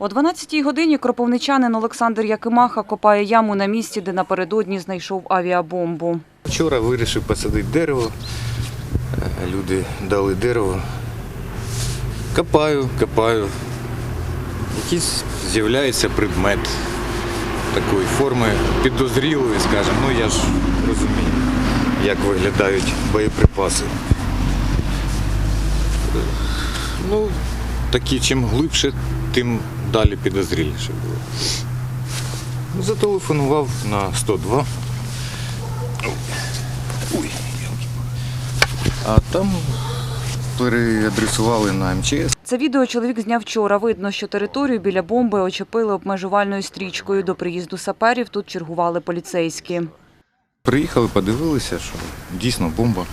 О 12-й годині кропивничанин Олександр Якимаха копає яму на місці, де напередодні знайшов авіабомбу. Вчора вирішив посадити дерево. Люди дали дерево. Копаю, копаю. Якийсь з'являється предмет такої форми, підозрілої, скажімо. Ну я ж розумію, як виглядають боєприпаси. Ну, такі, чим глибше, тим далі підозріліше було. Ну, Зателефонував на 102. Ой, а там переадресували на МЧС. Це відео чоловік зняв вчора. Видно, що територію біля бомби очепили обмежувальною стрічкою. До приїзду саперів тут чергували поліцейські. Приїхали, подивилися, що дійсно бомба.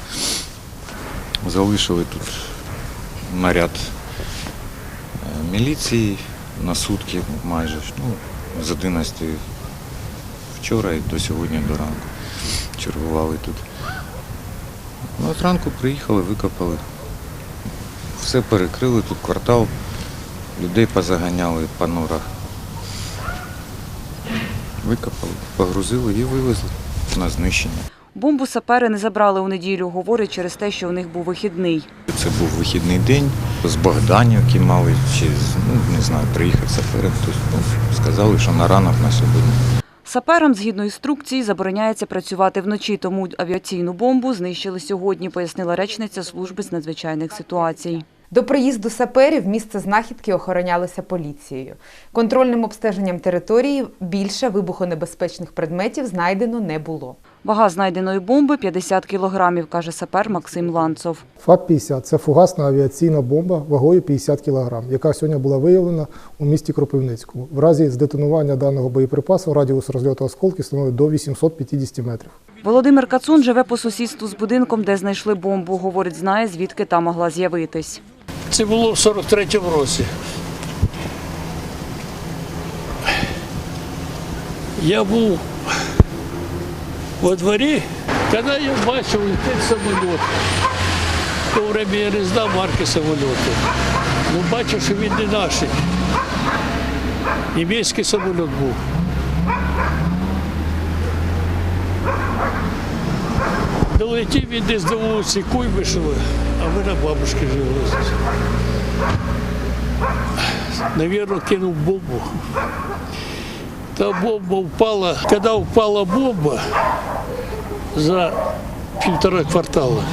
Залишили тут наряд е, міліції на сутки майже. Ну, з 11 вчора і до сьогодні до ранку. Чергували тут. Ну, от ранку приїхали, викопали. Все перекрили, тут квартал, людей позаганяли по норах. Викопали, погрузили і вивезли на знищення. Бомбу сапери не забрали у неділю, говорять через те, що у них був вихідний. Це був вихідний день з Богданівки мали, чи з- ну, не знаю, приїхав сапером. Тобто, ну, сказали, що на ранок на сьогодні. Саперам, згідно інструкції, забороняється працювати вночі, тому авіаційну бомбу знищили сьогодні, пояснила речниця служби з надзвичайних ситуацій. До приїзду саперів місце знахідки охоронялося поліцією. Контрольним обстеженням території більше вибухонебезпечних предметів знайдено не було. Вага знайденої бомби 50 кілограмів, каже сапер Максим Ланцов. ФАП-50 – це фугасна авіаційна бомба вагою 50 кг, яка сьогодні була виявлена у місті Кропивницькому. В разі здетонування даного боєприпасу радіус розльоту осколки становить до 850 метрів. Володимир Кацун живе по сусідству з будинком, де знайшли бомбу. Говорить, знає, звідки та могла з'явитись. Це було в 43-му році. Я був во дворі, коли я бачив летить самоліт. В то время я не знав марки самоліту. Ну, бачив, що він не наш. Німецький самоліт був. Долетів він десь до вулиці Куйбишева, а ми на бабушки жили. Навірно, кинув бомбу. Та бомба впала. Коли впала бомба за півтора квартала,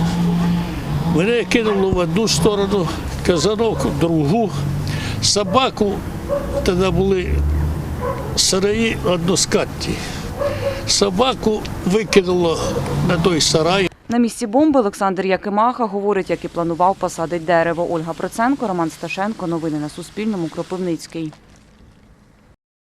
мене кинуло в одну сторону, казанок в другу, собаку, тоді були сараї односкатні. Собаку викинуло на той сарай. На місці бомби Олександр Якимаха говорить, як і планував посадить дерево. Ольга Проценко, Роман Сташенко. Новини на Суспільному. Кропивницький.